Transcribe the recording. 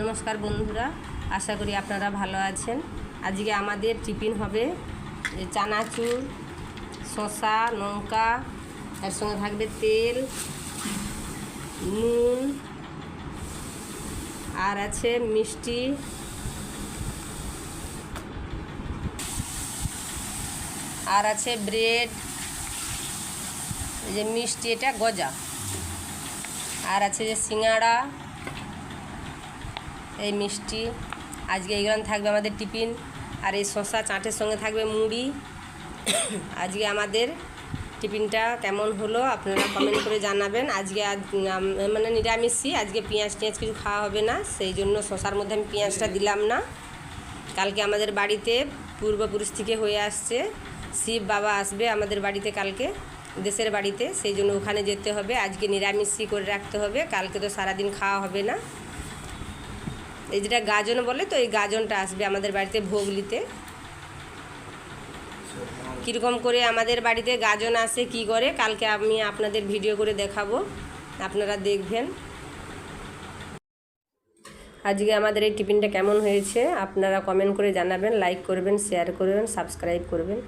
নমস্কার বন্ধুরা, আশা করি আপনারা ভালো আছেন। আজকে আমাদের টিফিন হবে চানাচুর শশা লঙ্কা, এর সঙ্গে থাকবে তেল, নুন, আর আছে মিষ্টি। আর আছে ব্রেড যে মিষ্টি, এটা গজা। আর আছে যে সিঙ্গাড়া। এই মিষ্টি। আজকে এইগুলো থাকবে আমাদের টিফিন, আর এই শশা চাটের সঙ্গে থাকবে মুড়ি। আজকে আমাদের টিফিনটা কেমন হলো আপনারা কমেন্ট করে জানাবেন। আজকে আজ- মানে নিরামিষই, আজকে পেঁয়াজ টিয়াজ কিছু খাওয়া হবে না, সেই জন্য শশার মধ্যে আমি পেঁয়াজটা দিলাম না। কালকে আমাদের বাড়িতে পূর্বপুরুষ থেকে হয়ে আসছে, শিব বাবা আসবে আমাদের বাড়িতে কালকে, দেশের বাড়িতে, সেই জন্য ওখানে যেতে হবে। আজকে নিরামিষই করে রাখতে হবে, কালকে তো সারাদিন খাওয়া হবে না। এই যেটা গাজন বলে তো, এই গাজনটা আসবে আমাদের বাড়িতে ভোগ নিতে কীরকম করে আমাদের বাড়িতে গাজন আসে, কি করে, কালকে আমি আপনাদের ভিডিও করে দেখাবো। আপনারা দেখবেন। আজকে আমাদের এই টিফিনটা কেমন হয়েছে, আপনারা কমেন্ট করে জানাবেন লাইক করবেন শেয়ার করবেন সাবস্ক্রাইব করবেন।